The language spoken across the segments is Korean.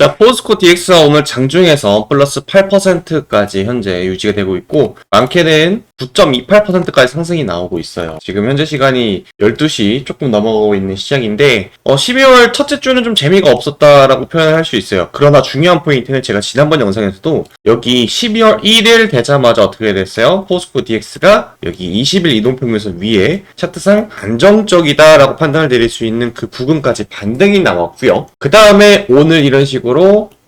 자, 포스코 DX가 오늘 장중에서 플러스 8%까지 현재 유지가 되고 있고, 많게는 9.28%까지 상승이 나오고 있어요. 지금 현재 시간이 12시 조금 넘어가고 있는 시작인데, 어, 12월 첫째 주는 좀 재미가 없었다라고 표현할 수 있어요. 그러나 중요한 포인트는 제가 지난번 영상에서도 여기 12월 1일 되자마자 어떻게 됐어요? 포스코 DX가 여기 20일 이동평균선 위에 차트상 안정적이다라고 판단을 내릴 수 있는 그 부분까지 반등이 나왔고요. 그 다음에 오늘 이런 식으로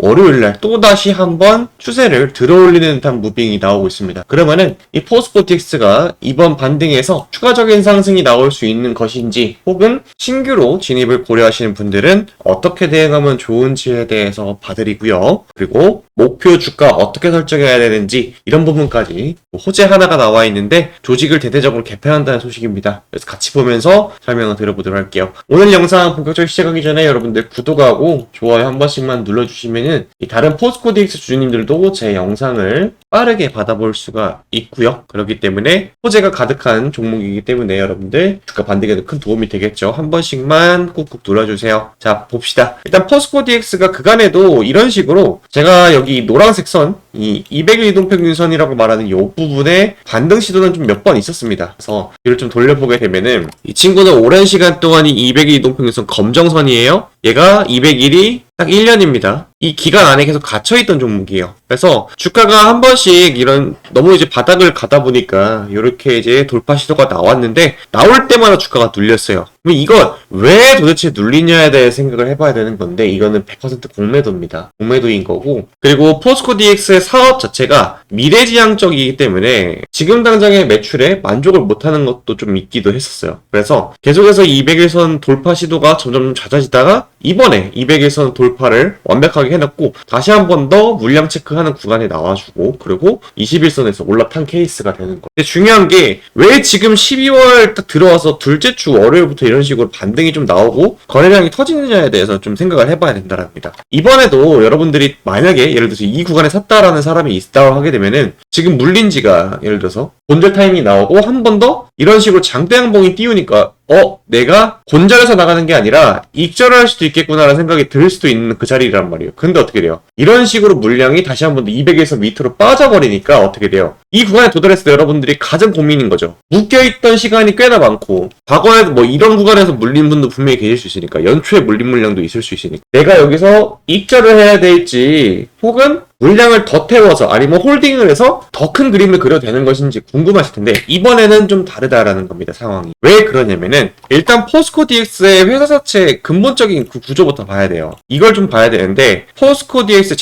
월요일날 또다시 한번 추세를 들어올리는 듯한 무빙이 나오고 있습니다. 그러면은 이 포스코 DX가 이번 반등에서 추가적인 상승이 나올 수 있는 것인지 혹은 신규로 진입을 고려하시는 분들은 어떻게 대응하면 좋은지에 대해서 봐드리고요. 그리고 목표 주가 어떻게 설정해야 되는지 이런 부분까지 호재 하나가 나와 있는데 조직을 대대적으로 개편한다는 소식입니다. 그래서 같이 보면서 설명을 드려보도록 할게요. 오늘 영상 본격적으로 시작하기 전에 여러분들 구독하고 좋아요 한 번씩만 눌러주시면은 이 다른 포스코 DX 주주님들도 제 영상을 빠르게 받아볼 수가 있고요. 그렇기 때문에 호재가 가득한 종목이기 때문에 여러분들 주가 반등에도 큰 도움이 되겠죠. 한 번씩만 꾹꾹 눌러주세요. 자 봅시다. 일단 포스코 DX가 그간에도 이런 식으로 제가 여기 노란색 선, 이 200일 이동평균선이라고 말하는 이 부분에 반등 시도는 좀 몇 번 있었습니다. 그래서 이를 좀 돌려보게 되면은 이 친구는 오랜 시간 동안 이 200일 이동평균선 검정선이에요. 얘가 200일이 딱 1년입니다. 이 기간 안에 계속 갇혀있던 종목이에요. 그래서 주가가 한 번씩 이런 너무 이제 바닥을 가다 보니까 이렇게 이제 돌파 시도가 나왔는데 나올 때마다 주가가 눌렸어요. 그럼 이건 왜 도대체 눌리냐에 대해 생각을 해봐야 되는 건데 이거는 100% 공매도입니다. 공매도인 거고 그리고 포스코 DX의 사업 자체가 미래지향적이기 때문에 지금 당장의 매출에 만족을 못하는 것도 좀 있기도 했었어요. 그래서 계속해서 200일선 돌파 시도가 점점 잦아지다가 이번에 200일선 돌파를 완벽하게 해놨고 다시 한 번 더 물량 체크하는 구간에 나와주고 그리고 21선에서 올라탄 케이스가 되는 거예요. 근데 중요한 게 왜 지금 12월 딱 들어와서 둘째 주 월요일부터 이런 식으로 반등이 좀 나오고 거래량이 터지느냐에 대해서 좀 생각을 해봐야 된다랍니다. 이번에도 여러분들이 만약에 예를 들어서 이 구간에 샀다라는 사람이 있다고 하게 되면은 지금 물린 지가 예를 들어서 본절 타임이 나오고 한 번 더 이런 식으로 장대 양봉이 띄우니까 어, 내가 곤절해서 나가는 게 아니라 익절을 할 수도 있겠구나라는 생각이 들 수도 있는 그 자리란 말이에요. 근데 어떻게 돼요? 이런 식으로 물량이 다시 한번더 200에서 밑으로 빠져버리니까 어떻게 돼요? 이 구간에 도달했을 때 여러분들이 가장 고민인 거죠. 묶여있던 시간이 꽤나 많고, 과거에도 뭐 이런 구간에서 물린 분도 분명히 계실 수 있으니까, 연초에 물린 물량도 있을 수 있으니까, 내가 여기서 익절을 해야 될지, 혹은 물량을 더 태워서 아니면 홀딩을 해서 더 큰 그림을 그려도 되는 것인지 궁금하실 텐데 이번에는 좀 다르다라는 겁니다 상황이. 왜 그러냐면은 일단 포스코 DX의 회사 자체 근본적인 그 구조부터 봐야 돼요. 이걸 좀 봐야 되는데 포스코 DX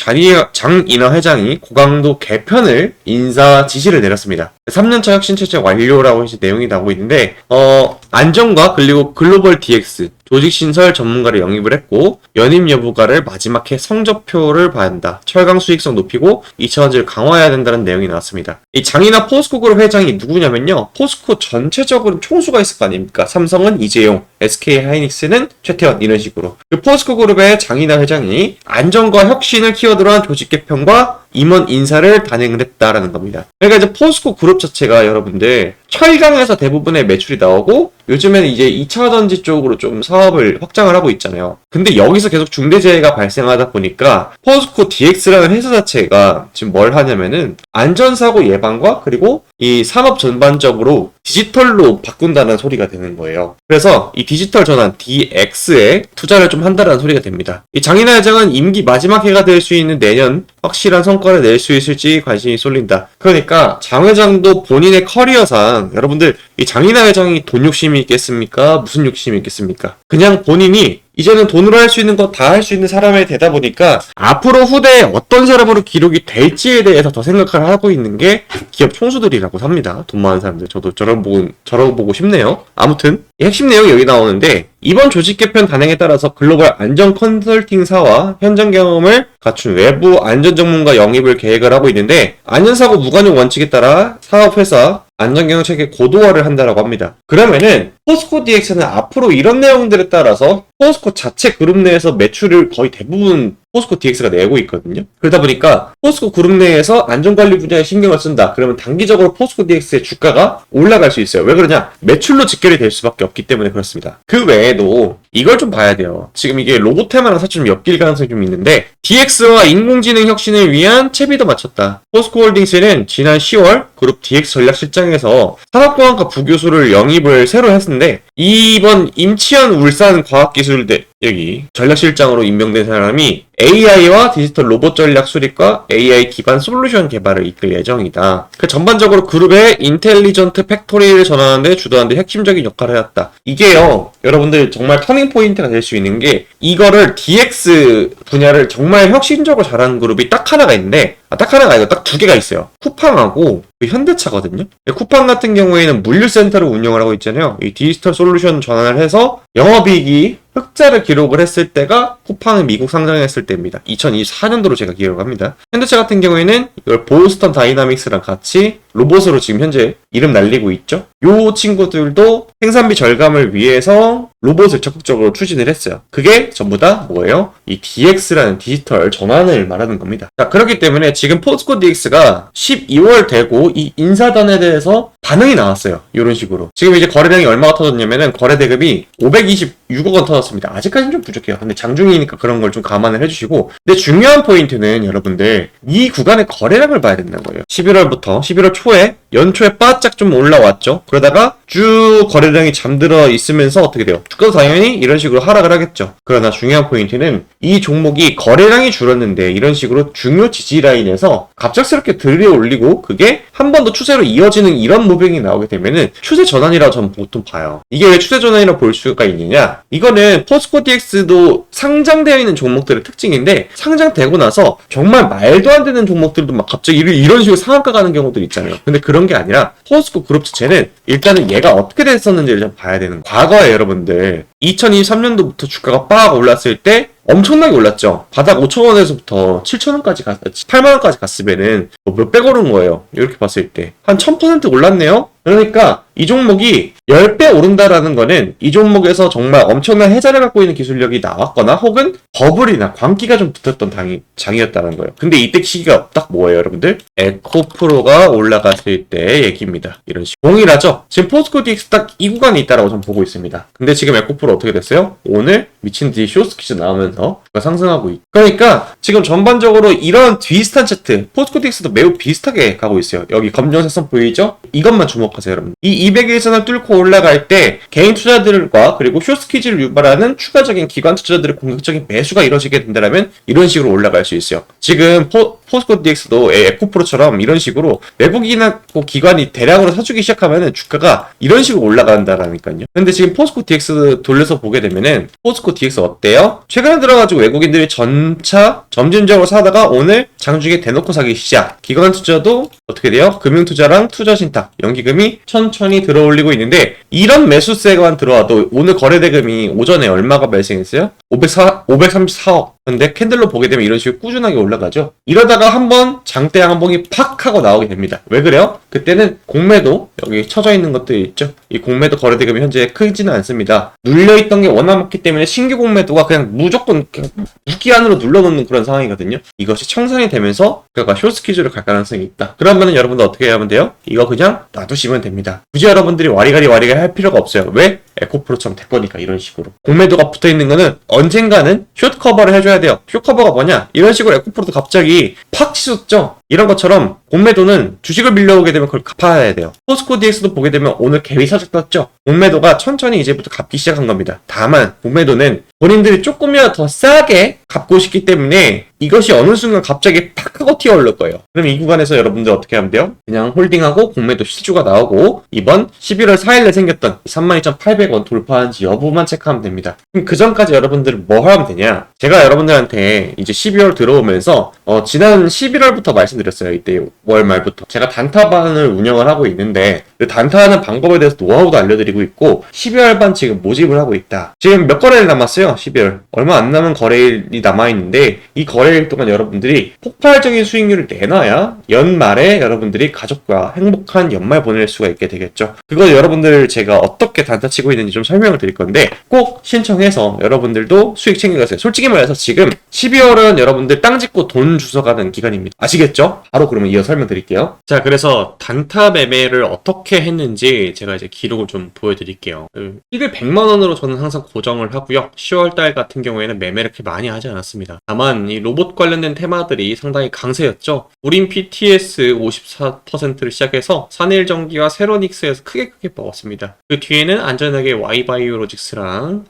장인하 회장이 고강도 개편을 인사 지시를 내렸습니다 3년차 혁신 체제 완료라고 해서 내용이 나오고 있는데 어 안정과 그리고 글로벌 DX 조직 신설 전문가를 영입을 했고 연임 여부가를 마지막 해 성적표를 봐야 한다. 철강 수익성 높이고 2차원지를 강화해야 된다는 내용이 나왔습니다. 이 장이나 포스코 그룹 회장이 누구냐면요. 포스코 전체적으로 총수가 있을 거 아닙니까? 삼성은 이재용, SK 하이닉스는 최태원 이런 식으로. 그 포스코 그룹의 장이나 회장이 안정과 혁신을 키워드로 한 조직 개편과 임원 인사를 단행을 했다라는 겁니다. 그러니까 이제 포스코 그룹 자체가 여러분들 철강에서 대부분의 매출이 나오고 요즘에는 이제 2차 전지 쪽으로 좀 사업을 확장을 하고 있잖아요. 근데 여기서 계속 중대재해가 발생하다 보니까 포스코 DX라는 회사 자체가 지금 뭘 하냐면은 안전사고 예방과 그리고 이 산업 전반적으로 디지털로 바꾼다는 소리가 되는 거예요. 그래서 이 디지털 전환 DX에 투자를 좀 한다는 소리가 됩니다. 이 장인하 회장은 임기 마지막 해가 될 수 있는 내년 확실한 성과를 낼 수 있을지 관심이 쏠린다. 그러니까 장 회장도 본인의 커리어상 여러분들 이 장인하 회장이 돈 욕심이 있겠습니까? 무슨 욕심이 있겠습니까? 그냥 본인이 이제는 돈으로 할 수 있는 거 다 할 수 있는 사람이 되다 보니까 앞으로 후대에 어떤 사람으로 기록이 될지에 대해서 더 생각을 하고 있는 게 기업 총수들이라고 합니다. 돈 많은 사람들. 저도 저런 보고, 저런 보고 싶네요. 아무튼 이 핵심 내용이 여기 나오는데 이번 조직 개편 단행에 따라서 글로벌 안전 컨설팅사와 현장 경험을 갖춘 외부 안전 전문가 영입을 계획을 하고 있는데 안전사고 무관용 원칙에 따라 사업회사 안전경영 체계 고도화를 한다라고 합니다. 그러면은 포스코 DX는 앞으로 이런 내용들에 따라서 포스코 자체 그룹 내에서 매출을 거의 대부분 포스코 DX가 내고 있거든요. 그러다 보니까 포스코 그룹 내에서 안전관리 분야에 신경을 쓴다. 그러면 단기적으로 포스코 DX의 주가가 올라갈 수 있어요. 왜 그러냐? 매출로 직결이 될 수밖에 없기 때문에 그렇습니다. 그 외에도 이걸 좀 봐야 돼요. 지금 이게 로봇 테마랑 사실 좀 엮일 가능성이 좀 있는데 DX와 인공지능 혁신을 위한 채비도 마쳤다. 포스코 홀딩스는 지난 10월 그룹 DX 전략실장에서 산업공학과 부교수를 영입을 새로 했 는데 이번 임치현 울산 과학기술대 여기 전략실장으로 임명된 사람이 AI와 디지털 로봇 전략 수립과 AI 기반 솔루션 개발을 이끌 예정이다. 그 전반적으로 그룹의 인텔리전트 팩토리를 전환하는 데 주도하는 데 핵심적인 역할을 해왔다. 이게요, 여러분들 정말 터닝 포인트가 될 수 있는 게 이거를 DX 분야를 정말 혁신적으로 잘하는 그룹이 딱 하나가 있는데 아, 딱 하나가 아니고 딱 두 개가 있어요. 쿠팡하고 그 현대차거든요. 쿠팡 같은 경우에는 물류센터를 운영을 하고 있잖아요. 이 디지털 솔루션 전환을 해서 영업이익이 흑자를 기록을 했을 때가 쿠팡이 미국 상장했을 때입니다. 2024년도로 제가 기억을 합니다. 현대차 같은 경우에는 이걸 보스턴 다이나믹스랑 같이 로봇으로 지금 현재 이름 날리고 있죠. 요 친구들도 생산비 절감을 위해서 로봇을 적극적으로 추진을 했어요. 그게 전부 다 뭐예요? 이 DX라는 디지털 전환을 말하는 겁니다. 자, 그렇기 때문에 지금 포스코 DX가 12월 되고 이 인사단에 대해서 반응이 나왔어요. 이런 식으로. 지금 이제 거래량이 얼마가 터졌냐면은 거래 대금이 526억 원 터졌습니다. 아직까지는 좀 부족해요. 근데 장중이니까 그런 걸 좀 감안을 해주시고. 근데 중요한 포인트는 여러분들 이 구간의 거래량을 봐야 된다는 거예요. 11월부터 11월 초에 연초에 바짝 좀 올라왔죠. 그러다가 쭉 거래량이 잠들어 있으면서 어떻게 돼요? 주가도 당연히 이런 식으로 하락을 하겠죠. 그러나 중요한 포인트는 이 종목이 거래량이 줄었는데 이런 식으로 중요 지지 라인에서 갑작스럽게 들려 올리고 그게 한 번 더 추세로 이어지는 이런 무빙이 나오게 되면은 추세 전환이라고 저는 보통 봐요. 이게 왜 추세 전환이라고 볼 수가 있느냐? 이거는 포스코 DX도 상장되어 있는 종목들의 특징인데 상장되고 나서 정말 말도 안 되는 종목들도 막 갑자기 이런- 식으로 상한가 가는 경우들 있잖아요. 근데 그런 게 아니라 포스코 그룹 자체는 일단은 얘가 어떻게 됐었는지를 좀 봐야 되는. 과거에 여러분들 2023년도부터 주가가 빡 올랐을 때 엄청나게 올랐죠. 바닥 5천원에서부터 7천원까지 갔, 8만원까지 갔으면은 뭐 몇백 오른 거예요. 이렇게 봤을 때. 한 1000% 올랐네요? 그러니까 이 종목이 10배 오른다라는 거는 이 종목에서 정말 엄청난 해자를 갖고 있는 기술력이 나왔거나 혹은 버블이나 광기가 좀 붙었던 당이, 장이었다는 거예요. 근데 이때 시기가 딱 뭐예요, 여러분들? 에코프로가 올라갔을 때 얘기입니다. 이런 식으로. 동일하죠? 지금 포스코 DX 딱 이 구간에 있다라고 저는 보고 있습니다. 근데 지금 에코프로 어떻게 됐어요? 오늘 미친 듯이 쇼스키즈 나오면서 상승하고 있. 그러니까 지금 전반적으로 이런 비슷한 차트, 포스코 DX도 매우 비슷하게 가고 있어요. 여기 검정색 선 보이죠? 이것만 주목하세요, 여러분. 이 200일선을 뚫고 올라갈 때 개인 투자들과 그리고 쇼스키즈를 유발하는 추가적인 기관 투자들의 공격적인 매수가 이루어지게 된다면 이런 식으로 올라갈 수 있어요. 지금 포, 포스코 DX도 에코프로처럼 이런 식으로 외국인이나 뭐 기관이 대량으로 사주기 시작하면은 주가가 이런 식으로 올라간다라니까요. 근데 지금 포스코 DX 돌려서 보게 되면은 포스코 DX 어때요? 최근에 들어가지고 외국인들이 전차 점진적으로 사다가 오늘 장중에 대놓고 사기 시작. 기관 투자도 어떻게 돼요? 금융 투자랑 투자 신탁, 연기금이 천천히 들어올리고 있는데 이런 매수세만 들어와도 오늘 거래 대금이 오전에 얼마가 발생했어요? 504, 534억. 근데 캔들로 보게 되면 이런 식으로 꾸준하게 올라가죠. 이러다가 한번 장대 양봉이 팍 하고 나오게 됩니다. 왜 그래요? 그때는 공매도 여기 쳐져 있는 것들이 있죠. 이 공매도 거래 대금이 현재 크지는 않습니다. 눌려 있던 게 워낙 많기 때문에 신규 공매도가 그냥 무조건 그냥 무기 안으로 눌러놓는 그런 상황이거든요. 이것이 청산이 되면서 그가 쇼스키즈로 갈 가능성이 있다. 그러면은 여러분들 어떻게 하면 돼요? 이거 그냥 놔두시면 됩니다. 굳이 여러분들이 와리가리 와리가리 할 필요가 없어요. 왜? 에코프로처럼 될 거니까 이런 식으로. 공매도가 붙어 있는 거는 언젠가는 숏 커버를 해줘야 돼요. 숏 커버가 뭐냐? 이런 식으로 에코프로도 갑자기 팍 치솟죠? 이런 것처럼 공매도는 주식을 빌려오게 되면 그걸 갚아야 돼요. 포스코 DX도 보게 되면 오늘 개위 살짝 떴죠? 공매도가 천천히 이제부터 갚기 시작한 겁니다. 다만 공매도는 본인들이 조금이라도 더 싸게 갚고 싶기 때문에 이것이 어느 순간 갑자기 팍 하고 튀어 오를 거예요. 그럼 이 구간에서 여러분들 어떻게 하면 돼요? 그냥 홀딩하고 공매도 실주가 나오고 이번 11월 4일에 생겼던 32,800원 돌파한지 여부만 체크하면 됩니다. 그럼 그 전까지 여러분들은 뭐 하면 되냐? 제가 여러분들한테 이제 12월 들어오면서 어, 지난 11월부터 말씀 말씀드렸어요. 이때 월 말부터. 제가 단타반을 운영을 하고 있는데 그 단타하는 방법에 대해서 노하우도 알려드리고 있고 12월 반 지금 모집을 하고 있다. 지금 몇 거래일 남았어요? 12월. 얼마 안 남은 거래일이 남아있는데 이 거래일 동안 여러분들이 폭발적인 수익률을 내놔야 연말에 여러분들이 가족과 행복한 연말 보낼 수가 있게 되겠죠. 그거 여러분들 제가 어떻게 단타 치고 있는지 좀 설명을 드릴 건데 꼭 신청해서 여러분들도 수익 챙겨가세요. 솔직히 말해서 지금 12월은 여러분들 땅 짓고 돈 주워가는 기간입니다. 아시겠죠? 바로 그러면 이어 설명드릴게요. 자, 그래서 단타 매매를 어떻게 했는지 제가 이제 기록을 좀 보여드릴게요. 그 이글 100만 원으로 저는 항상 고정을 하고요. 10월 달 같은 경우에는 매매를 그렇게 많이 하지 않았습니다. 다만 이 로봇 관련된 테마들이 상당히 강세였죠. 우린 PTS 54%를 시작해서 산일전기와 세로닉스에서 크게 크게 먹었습니다. 그 뒤에는 안전하게 Y바이오로직스랑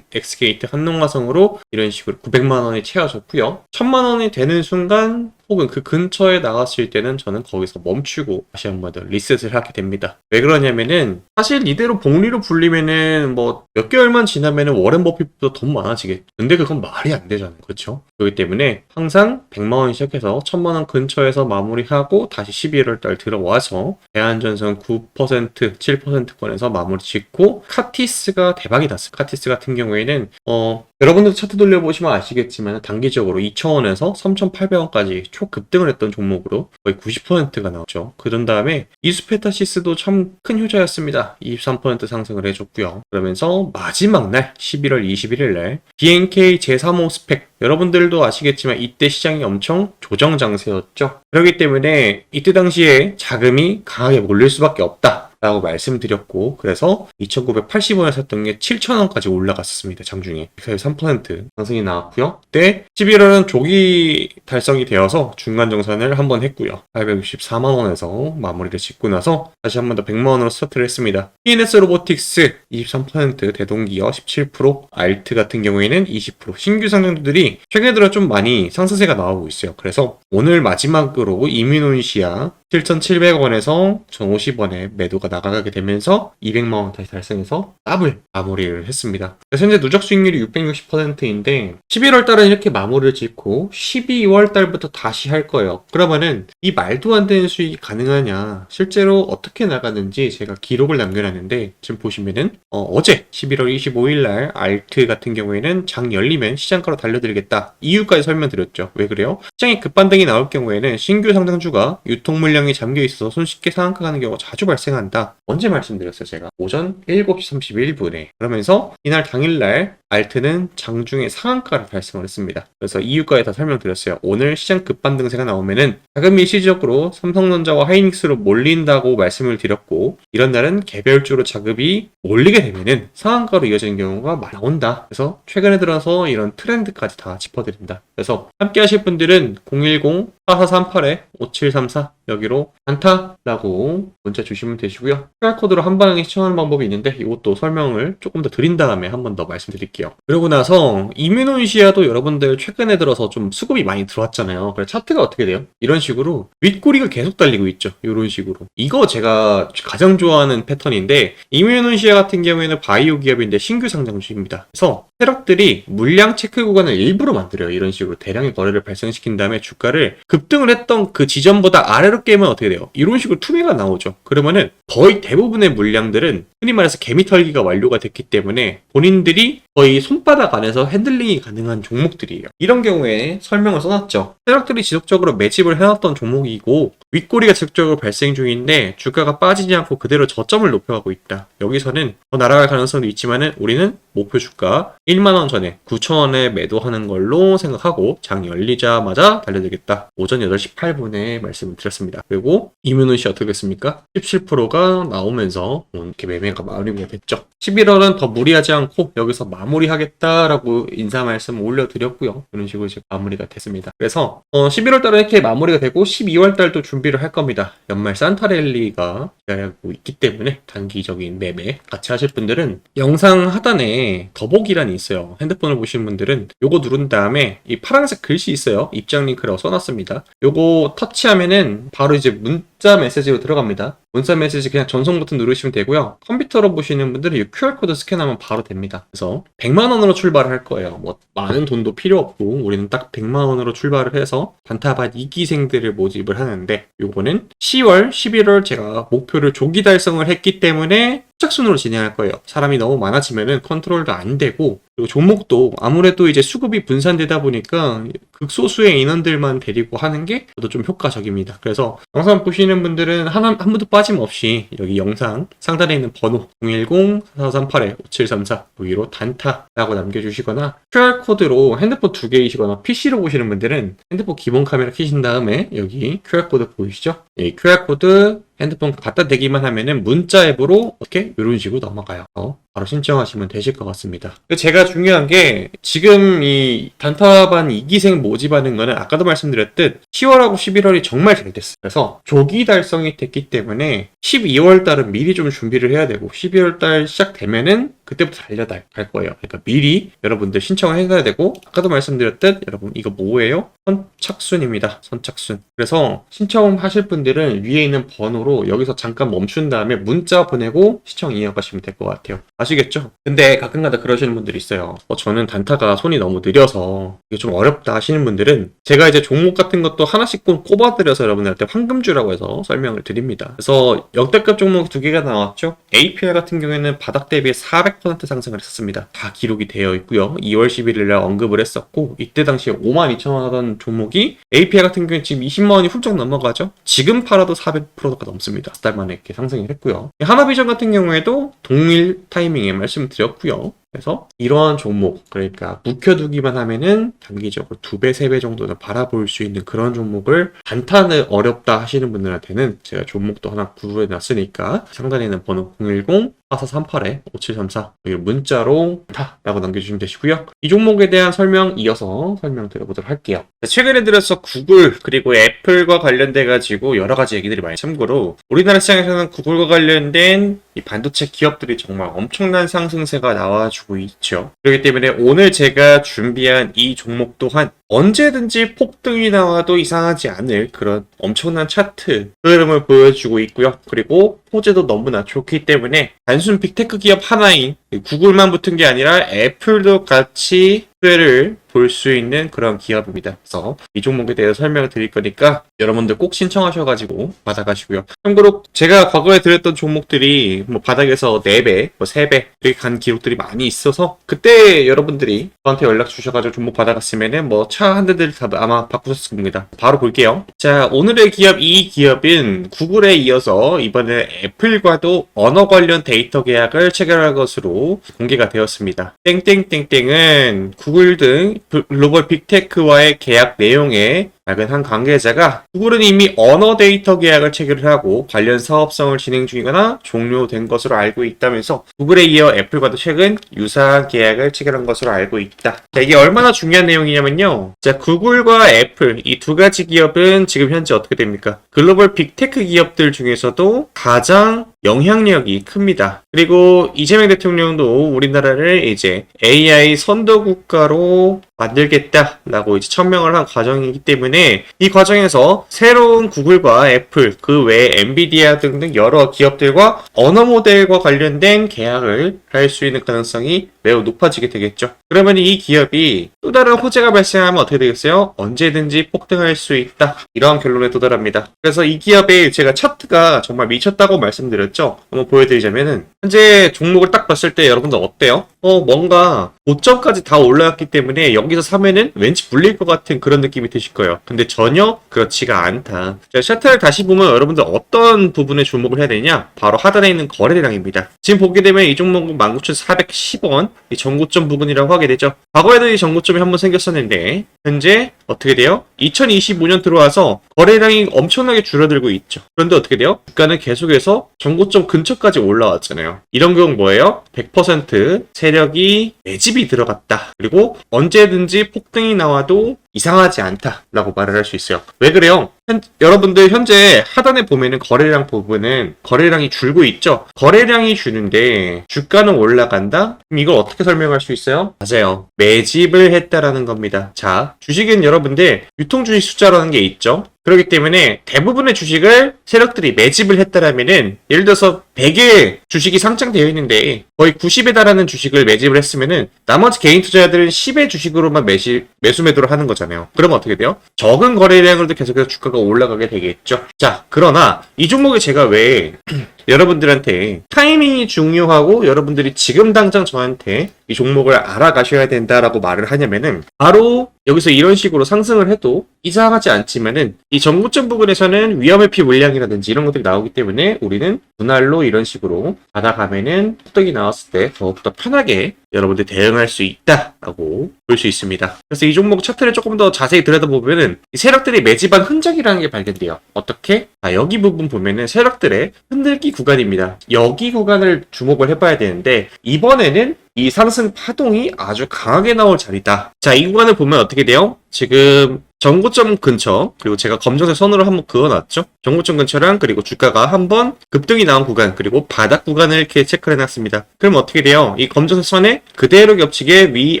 엑스게이트 한농화성으로 이런 식으로 900만 원이 채워졌고요. 1000만 원이 되는 순간 혹은 그 근처에 나갔을 때는 저는 거기서 멈추고 다시 한번 더 리셋을 하게 됩니다. 왜 그러냐면은 사실 이대로 복리로 불리면은 뭐 몇 개월만 지나면은 워렌 버핏보다 돈 많아지겠죠. 근데 그건 말이 안 되잖아요. 그렇죠? 그렇기 때문에 항상 100만 원 시작해서 1000만 원 근처에서 마무리하고 다시 11월 달 들어와서 대한전선 9% 7%권에서 마무리 짓고 카티스가 대박이 났어요. 카티스 같은 경우에는 어 여러분들 차트 돌려보시면 아시겠지만 단기적으로 2,000원에서 3,800원까지 초급등을 했던 종목으로 거의 90%가 나왔죠. 그런 다음에 이스페타시스도 참 큰 효자였습니다. 23% 상승을 해줬고요. 그러면서 마지막 날 11월 21일 날 BNK 제3호 스펙 여러분들도 아시겠지만 이때 시장이 엄청 조정 장세였죠. 그렇기 때문에 이때 당시에 자금이 강하게 몰릴 수밖에 없다. 라고 말씀드렸고 그래서 2,980원에 샀던 게 7,000원까지 올라갔었습니다. 장중에. 그래서 3% 상승이 나왔고요. 그때 11월은 조기 달성이 되어서 중간 정산을 한번 했고요. 864만 원에서 마무리를 짓고 나서 다시 한 번 더 100만 원으로 스타트를 했습니다. PNS 로보틱스 23% 대동기어 17% 알트 같은 경우에는 20% 신규 상장주들이 최근에 들어 좀 많이 상승세가 나오고 있어요. 그래서 오늘 마지막으로 이뮤논시아 7,700원에서 1,050원에 매도가 나가게 되면서 200만 원 다시 달성해서 더블 마무리를 했습니다. 현재 누적 수익률이 660%인데 11월 달은 이렇게 마무리를 짓고 12월 달부터 다시 할 거예요. 그러면은 이 말도 안 되는 수익이 가능하냐? 실제로 어떻게 나가는지 제가 기록을 남겨놨는데 지금 보시면은 어, 제 11월 25일 날 알트 같은 경우에는 장 열리면 시장가로 달려드리겠다. 이유까지 설명드렸죠. 왜 그래요? 시장이 급반등 이 나올 경우에는 신규 상장주가 유통 물량이 잠겨 있어서 손쉽게 상한가 가는 경우가 자주 발생한다. 언제 말씀드렸어요, 제가? 오전 7시 31분에. 그러면서 이날 당일날 알트는 장중에 상한가를 발생을 했습니다. 그래서 이유까지 다 설명드렸어요. 오늘 시장 급반등세가 나오면은 자금이 일시적으로 삼성전자와 하이닉스로 몰린다고 말씀을 드렸고 이런 날은 개별주로 자금이 몰리게 되면은 상한가로 이어지는 경우가 많이 나온다. 그래서 최근에 들어서 이런 트렌드까지 다 짚어드린다. 그래서 함께 하실 분들은 010 4438-5734 여기로 안타라고 문자 주시면 되시고요. QR코드로 한 방에 시청하는 방법이 있는데 이것도 설명을 조금 더 드린 다음에 한 번 더 말씀드릴게요. 그러고 나서 이뮤논시아도 여러분들 최근에 들어서 좀 수급이 많이 들어왔잖아요. 그래서 차트가 어떻게 돼요? 이런 식으로 윗꼬리가 계속 달리고 있죠. 이런 식으로. 이거 제가 가장 좋아하는 패턴인데 이뮤논시아 같은 경우에는 바이오 기업인데 신규 상장주입니다. 그래서 세력들이 물량 체크 구간을 일부러 만들어요. 이런 식으로 대량의 거래를 발생시킨 다음에 주가를 급 등을 했던 그 지점보다 아래로 깨면 어떻게 돼요? 이런 식으로 투매가 나오죠. 그러면은 거의 대부분의 물량들은 흔히 말해서 개미 털기가 완료가 됐기 때문에 본인들이 거의 손바닥 안에서 핸들링이 가능한 종목들이에요. 이런 경우에 설명을 써놨죠. 세력들이 지속적으로 매집을 해놨던 종목이고 윗꼬리가 지속적으로 발생 중인데 주가가 빠지지 않고 그대로 저점을 높여가고 있다. 여기서는 더 날아갈 가능성도 있지만은 우리는 목표 주가 1만원 전에 9천원에 매도하는 걸로 생각하고 장 열리자마자 달려들겠다. 오전 8시 8분에 말씀을 드렸습니다. 그리고 이문훈 씨 어떻게 됐습니까? 17%가 나오면서 이렇게 매매가 마무리가 됐죠. 11월은 더 무리하지 않고 여기서 마무리하겠다라고 인사 말씀 올려드렸고요. 이런 식으로 이제 마무리가 됐습니다. 그래서 어, 11월 달은 이렇게 마무리가 되고 12월 달도 준비를 할 겁니다. 연말 산타랠리가 기다리고 있기 때문에 단기적인 매매 같이 하실 분들은 영상 하단에 더보기란이 있어요. 핸드폰을 보시는 분들은 요거 누른 다음에 이 파란색 글씨 있어요. 입장 링크라고 써놨습니다. 요거 터치하면은 바로 이제 문 문자 메시지로 들어갑니다. 문자 메시지 그냥 전송 버튼 누르시면 되고요. 컴퓨터로 보시는 분들은 이 QR코드 스캔하면 바로 됩니다. 그래서 100만 원으로 출발을 할 거예요. 뭐 많은 돈도 필요 없고 우리는 딱 100만 원으로 출발을 해서 단타반 2기생들을 모집을 하는데 요거는 10월, 11월 제가 목표를 조기 달성을 했기 때문에 착순으로 진행할 거예요. 사람이 너무 많아지면은 컨트롤도 안 되고 그리고 종목도 아무래도 이제 수급이 분산되다 보니까 극소수의 인원들만 데리고 하는 게 저도 좀 효과적입니다. 그래서 영상 보시는 분들은 하나, 한 분도 빠짐없이 여기 영상 상단에 있는 번호 010-4438-5734 여기로 단타라고 남겨주시거나 QR코드로 핸드폰 두 개이시거나 PC로 보시는 분들은 핸드폰 기본 카메라 켜신 다음에 여기 QR코드 보이시죠? 이 QR코드 핸드폰 갖다 대기만 하면은 문자 앱으로 이렇게 이런 식으로 넘어가요. 어, 바로 신청하시면 되실 것 같습니다. 제가 중요한 게 지금 이 단타반 2기생 모집하는 거는 아까도 말씀드렸듯 10월하고 11월이 정말 잘 됐어요. 그래서 조기 달성이 됐기 때문에 12월 달은 미리 좀 준비를 해야 되고 12월 달 시작되면은 그때부터 달려갈 거예요. 그러니까 미리 여러분들 신청을 해야 되고 아까도 말씀드렸듯 여러분 이거 뭐예요? 선착순입니다. 선착순. 그래서 신청하실 분들은 위에 있는 번호로 여기서 잠깐 멈춘 다음에 문자 보내고 신청 이어가시면 될 것 같아요. 아시겠죠? 근데 가끔가다 그러시는 분들이 있어요. 어, 저는 단타가 손이 너무 느려서 이게 좀 어렵다 하시는 분들은 제가 이제 종목 같은 것도 하나씩 꼭 꼽아드려서 여러분들한테 황금주라고 해서 설명을 드립니다. 그래서 역대급 종목 두 개가 나왔죠. APR 같은 경우에는 바닥 대비 400% 상승을 했었습니다. 다 기록이 되어 있고요. 2월 11일 날 언급을 했었고 이때 당시에 5만 2천 원 하던 종목이 APR 같은 경우에 지금 20만 원이 훌쩍 넘어가죠. 지금 팔아도 400%가 넘습니다. 달 만에 이렇게 상승을 했고요. 하나비전 같은 경우에도 동일 타이밍에 말씀드렸고요. 그래서 이러한 종목, 그러니까 묵혀두기만 하면은 단기적으로 두 배, 세 배 정도는 바라볼 수 있는 그런 종목을 단타는 어렵다 하시는 분들한테는 제가 종목도 하나 구해 놨으니까 상단에 있는 번호 010 4438-5734 여기 문자로 타라고 남겨주시면 되시고요. 이 종목에 대한 설명 이어서 설명드려보도록 할게요. 최근에 들어서 구글 그리고 애플과 관련돼 가지고 여러 가지 얘기들이 많이 참고로 우리나라 시장에서는 구글과 관련된 이 반도체 기업들이 정말 엄청난 상승세가 나와주고 있죠. 그렇기 때문에 오늘 제가 준비한 이 종목 또한 언제든지 폭등이 나와도 이상하지 않을 그런 엄청난 차트 흐름을 보여주고 있고요. 그리고 호재도 너무나 좋기 때문에 단순 빅테크 기업 하나인 구글만 붙은 게 아니라 애플도 같이 수혜를 볼 수 있는 그런 기업입니다. 그래서 이 종목에 대해서 설명을 드릴 거니까 여러분들 꼭 신청하셔가지고 받아가시고요. 참고로 제가 과거에 드렸던 종목들이 뭐 바닥에서 4배, 뭐 3배 이렇게 간 기록들이 많이 있어서 그때 여러분들이 저한테 연락 주셔가지고 종목 받아갔으면은 뭐 차 한 대들 다 아마 바꾸셨을 겁니다. 바로 볼게요. 자 오늘의 기업 이 기업은 구글에 이어서 이번에 애플과도 언어 관련 데이터 계약을 체결할 것으로 공개가 되었습니다. 땡땡땡땡은 구글 등 글로벌 빅테크와의 계약 내용에 작은 한 관계자가 구글은 이미 언어 데이터 계약을 체결을 하고 관련 사업성을 진행 중이거나 종료된 것으로 알고 있다면서 구글에 이어 애플과도 최근 유사한 계약을 체결한 것으로 알고 있다. 자, 이게 얼마나 중요한 내용이냐면요. 자, 구글과 애플 이 두 가지 기업은 지금 현재 어떻게 됩니까? 글로벌 빅테크 기업들 중에서도 가장 영향력이 큽니다. 그리고 이재명 대통령도 우리나라를 이제 AI 선도 국가로 만들겠다라고 이제 천명을 한 과정이기 때문에 이 과정에서 새로운 구글과 애플 그 외에 엔비디아 등등 여러 기업들과 언어 모델과 관련된 계약을 할 수 있는 가능성이 매우 높아지게 되겠죠. 그러면 이 기업이 또 다른 호재가 발생하면 어떻게 되겠어요? 언제든지 폭등할 수 있다. 이러한 결론에 도달합니다. 그래서 이 기업의 제가 차트가 정말 미쳤다고 말씀드렸 죠. 한번 보여드리자면은 현재 종목을 딱 봤을 때 여러분들 어때요? 어 뭔가 고점까지 다 올라왔기 때문에 여기서 사면은 왠지 불릴 것 같은 그런 느낌이 드실 거예요. 근데 전혀 그렇지가 않다. 자, 차트를 다시 보면 여러분들 어떤 부분에 주목을 해야 되냐? 바로 하단에 있는 거래량입니다. 지금 보게 되면 이 종목은 19,410원 이 전고점 부분이라고 하게 되죠. 과거에도 이 전고점이 한번 생겼었는데 현재 어떻게 돼요? 2025년 들어와서 거래량이 엄청나게 줄어들고 있죠. 그런데 어떻게 돼요? 주가는 계속해서 전고점 근처까지 올라왔잖아요. 이런 경우 뭐예요? 100%세 력이 매집이 들어갔다. 그리고 언제든지 폭등이 나와도 이상하지 않다라고 말을 할 수 있어요. 왜 그래요? 현, 여러분들 현재 하단에 보면은 거래량 부분은 거래량이 줄고 있죠. 거래량이 주는데 주가는 올라간다? 그럼 이걸 어떻게 설명할 수 있어요? 맞아요. 매집을 했다라는 겁니다. 자, 주식은 여러분들 유통 주식 숫자라는 게 있죠. 그 그렇기 때문에 대부분의 주식을 세력들이 매집을 했다라면은 예를 들어서 100의 주식이 상장되어 있는데 거의 90에 달하는 주식을 매집을 했으면은 나머지 개인 투자자들은 10의 주식으로만 매시, 매수 매도를 하는 거잖아요. 그러면 어떻게 돼요? 적은 거래량으로도 계속해서 주가가 올라가게 되겠죠. 자, 그러나 이 종목에 제가 왜 여러분들한테 타이밍이 중요하고 여러분들이 지금 당장 저한테 이 종목을 알아가셔야 된다라고 말을 하냐면은 바로 여기서 이런 식으로 상승을 해도 이상하지 않지만은 이 정고점 부분에서는 위험 회피 물량이라든지 이런 것들이 나오기 때문에 우리는 분할로 이런 식으로 받아가면은 뚜껑이 나왔을 때 더욱더 편하게 여러분들 대응할 수 있다라고 볼 수 있습니다. 그래서 이 종목 차트를 조금 더 자세히 들여다보면은 이 세력들이 매집한 흔적이라는 게 발견돼요. 어떻게? 아, 여기 부분 보면은 세력들의 흔들기 구간입니다. 여기 구간을 주목을 해봐야 되는데 이번에는 이 상승 파동이 아주 강하게 나올 자리다. 자, 이 구간을 보면 어떻게 돼요? 지금 정고점 근처 그리고 제가 검정색 선으로 한번 그어놨죠. 정고점 근처랑 그리고 주가가 한번 급등이 나온 구간 그리고 바닥 구간을 이렇게 체크를 해놨습니다. 그럼 어떻게 돼요? 이 검정색 선에 그대로 겹치게 위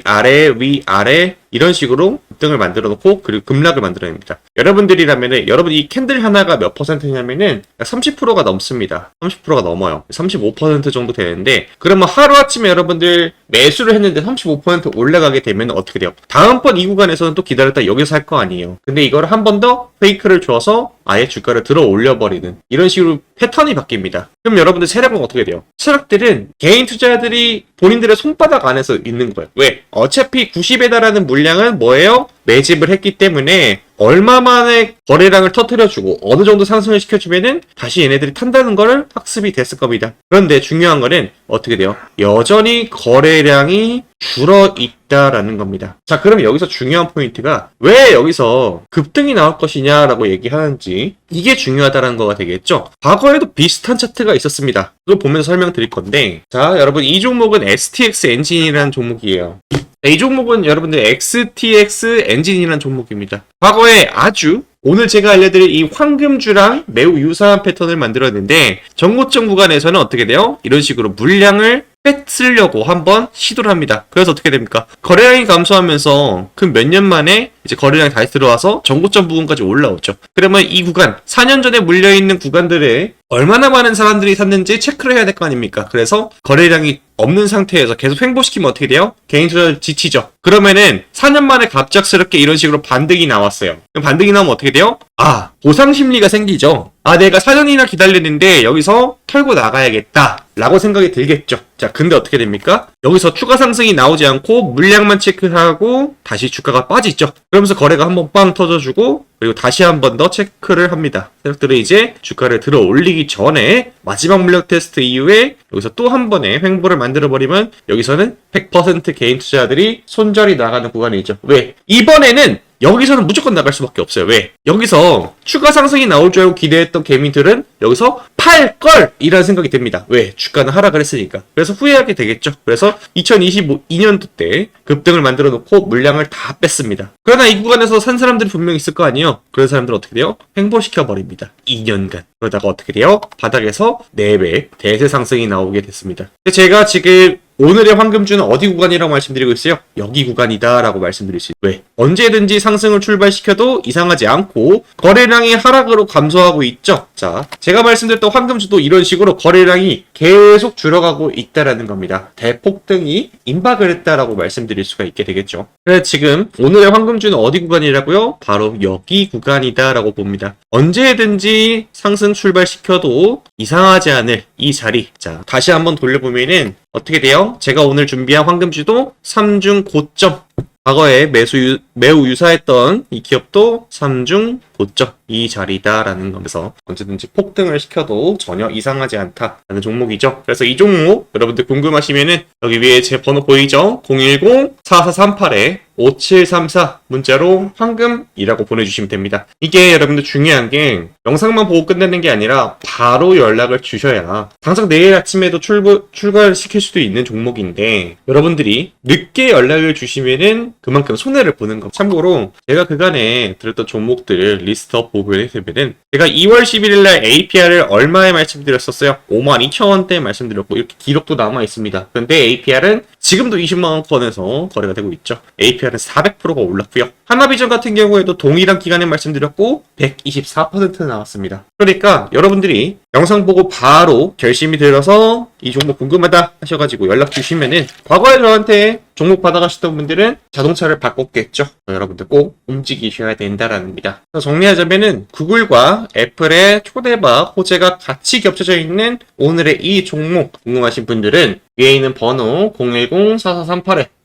아래 위 아래 이런 식으로 급등을 만들어 놓고 그리고 급락을 만들어냅니다. 여러분들이라면은 여러분 이 캔들 하나가 몇 퍼센트냐면은 30%가 넘습니다. 30%가 넘어요. 35% 정도 되는데 그러면 하루 아침에 여러분들 매수를 했는데 35% 올라가게 되면 어떻게 돼요? 다음번 이 구간에서는 또 기다렸다 여기서 할 거 아니에요. 근데 이걸 한 번 더 페이크를 줘서 아예 주가를 들어 올려버리는 이런 식으로 패턴이 바뀝니다. 그럼 여러분들 세력은 어떻게 돼요? 세력들은 개인 투자자들이 본인들의 손바닥 안에서 있는 거예요. 왜? 어차피 90에 달하는 물량은 뭐예요? 매집을 했기 때문에 얼마 만에 거래량을 터트려주고 어느 정도 상승을 시켜주면은 다시 얘네들이 탄다는 거를 학습이 됐을 겁니다. 그런데 중요한 거는 어떻게 돼요? 여전히 거래량이 줄어 있다라는 겁니다. 자, 그럼 여기서 중요한 포인트가 왜 여기서 급등이 나올 것이냐라고 얘기하는지 이게 중요하다는 거가 되겠죠. 과거 에도 비슷한 차트가 있었습니다. 그걸 보면서 설명드릴 건데 자, 여러분 이 종목은 STX 엔진이라는 종목이에요. 이 종목은 여러분들 XTX 엔진이라는 종목입니다. 과거에 아주 오늘 제가 알려드릴 이 황금주랑 매우 유사한 패턴을 만들었는데 정고점 구간에서는 어떻게 돼요? 이런 식으로 물량을 뺏으려고 한번 시도를 합니다. 그래서 어떻게 됩니까? 거래량이 감소하면서 그 몇 년 만에 이제 거래량이 다시 들어와서 정고점 부분까지 올라오죠. 그러면 이 구간, 4년 전에 물려있는 구간들에 얼마나 많은 사람들이 샀는지 체크를 해야 될 거 아닙니까? 그래서 거래량이 없는 상태에서 계속 횡보시키면 어떻게 돼요? 개인 투자를 지치죠. 그러면은 4년 만에 갑작스럽게 이런 식으로 반등이 나왔어요. 반등이 나오면 어떻게 돼요? 아, 보상 심리가 생기죠. 아, 내가 4년이나 기다렸는데 여기서 털고 나가야겠다. 라고 생각이 들겠죠. 자, 근데 어떻게 됩니까? 여기서 추가 상승이 나오지 않고 물량만 체크하고 다시 주가가 빠지죠. 그러면서 거래가 한번 빵 터져주고 그리고 다시 한 번 더 체크를 합니다. 세력들은 이제 주가를 들어 올리기 전에 마지막 물량 테스트 이후에 여기서 또 한 번의 횡보를 만들어 버리면 여기서는 100% 개인 투자자들이 손절이 나가는 구간이죠. 왜? 이번에는 여기서는 무조건 나갈 수밖에 없어요. 왜? 여기서 추가 상승이 나올 줄 알고 기대했던 개미들은 여기서 팔 걸! 이라는 생각이 듭니다. 왜? 주가는 하락을 했으니까. 그래서 후회하게 되겠죠. 그래서 2022년도 때 급등을 만들어 놓고 물량을 다 뺐습니다. 그러나 이 구간에서 산 사람들이 분명히 있을 거 아니에요? 그런 사람들은 어떻게 돼요? 횡보시켜 버립니다. 2년간. 그러다가 어떻게 돼요? 바닥에서 4배 대세 상승이 나오게 됐습니다. 제가 지금 오늘의 황금주는 어디 구간이라고 말씀드리고 있어요? 여기 구간이다 라고 말씀드릴 수 있어요. 왜? 언제든지 상승을 출발시켜도 이상하지 않고 거래량이 하락으로 감소하고 있죠. 자, 제가 말씀드렸던 황금주도 이런 식으로 거래량이 계속 줄어가고 있다라는 겁니다. 대폭등이 임박을 했다라고 말씀드릴 수가 있게 되겠죠. 그래서 지금 오늘의 황금주는 어디 구간이라고요? 바로 여기 구간이다라고 봅니다. 언제든지 상승 출발시켜도 이상하지 않을 이 자리. 자, 다시 한번 돌려보면은 어떻게 돼요? 제가 오늘 준비한 황금주도 3중 고점. 과거에 매수 유- 매우 유사했던 이 기업도 3중 고점 이 자리다라는 거면서 언제든지 폭등을 시켜도 전혀 이상하지 않다라는 종목이죠. 그래서 이 종목 여러분들 궁금하시면은 여기 위에 제 번호 보이죠? 010-4438에 5734 문자로 황금이라고 보내주시면 됩니다. 이게 여러분들 중요한 게 영상만 보고 끝내는 게 아니라 바로 연락을 주셔야 당장 내일 아침에도 출구, 출가를 시킬 수도 있는 종목인데 여러분들이 늦게 연락을 주시면은 그만큼 손해를 보는 거. 참고로 제가 그간에 들었던 종목들을 리스트업 보고를 해보면은 제가 2월 11일 날 APR을 얼마에 말씀드렸었어요? 52,000원대 말씀드렸고 이렇게 기록도 남아 있습니다. 근데 APR은 지금도 20만원권에서 거래가 되고 있죠. APR은 400%가 올랐고요. 하나비전 같은 경우에도 동일한 기간에 말씀드렸고 124% 나왔습니다. 그러니까 여러분들이 영상 보고 바로 결심이 들어서 이 종목 궁금하다 하셔가지고 연락 주시면은 과거에 저한테 종목 받아가셨던 분들은 자동차를 바꿨겠죠. 여러분들 꼭 움직이셔야 된다라는 겁니다. 정리하자면은 구글과 애플의 초대박 호재가 같이 겹쳐져 있는 오늘의 이 종목 궁금하신 분들은 위에 있는 번호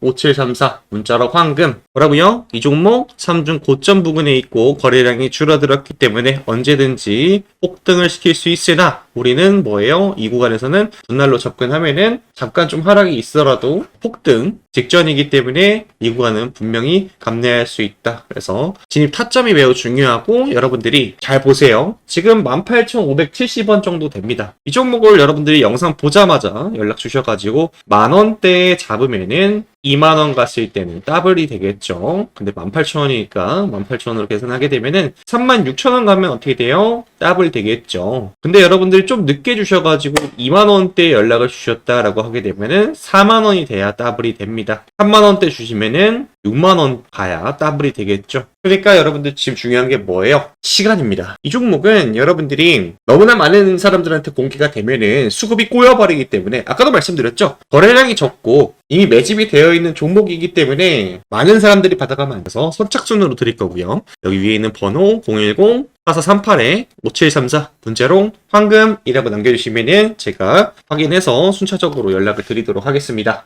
010-4438-5734 문자로 황금 뭐라고요? 이 종목 3중 고점 부근에 있고 거래량이 줄어들었기 때문에 언제든지 폭등을 시킬 수 있으나 우리는 뭐예요? 이 구간에서는 분할로 접근하면은 잠깐 좀 하락이 있더라도 폭등 직전이기 때문에 이 구간은 분명히 감내할 수 있다. 그래서 진입 타점이 매우 중요하고 여러분들이 잘 보세요. 지금 18,570원 정도 됩니다. 이 종목을 여러분들이 영상 보자마자 연락 주셔가지고 만 원대에 잡으면은 2만 원 갔을 때는 더블이 되겠죠. 근데 18,000원이니까 18,000원으로 계산하게 되면은 36,000원 가면 어떻게 돼요? 더블 되겠죠. 근데 여러분들이 좀 늦게 주셔가지고 2만 원대 연락을 주셨다라고 하게 되면은 4만 원이 돼야 더블이 됩니다. 3만 원대 주시면은 6만 원 가야 더블이 되겠죠. 그러니까 여러분들 지금 중요한 게 뭐예요? 시간입니다. 이 종목은 여러분들이 너무나 많은 사람들한테 공개가 되면은 수급이 꼬여버리기 때문에 아까도 말씀드렸죠. 거래량이 적고 이미 매집이 되어 있는 종목이기 때문에 많은 사람들이 받아가면 안 돼서 선착순으로 드릴 거고요. 여기 위에 있는 번호 010 4438에 5734 문자로 황금이라고 남겨주시면은 제가 확인해서 순차적으로 연락을 드리도록 하겠습니다.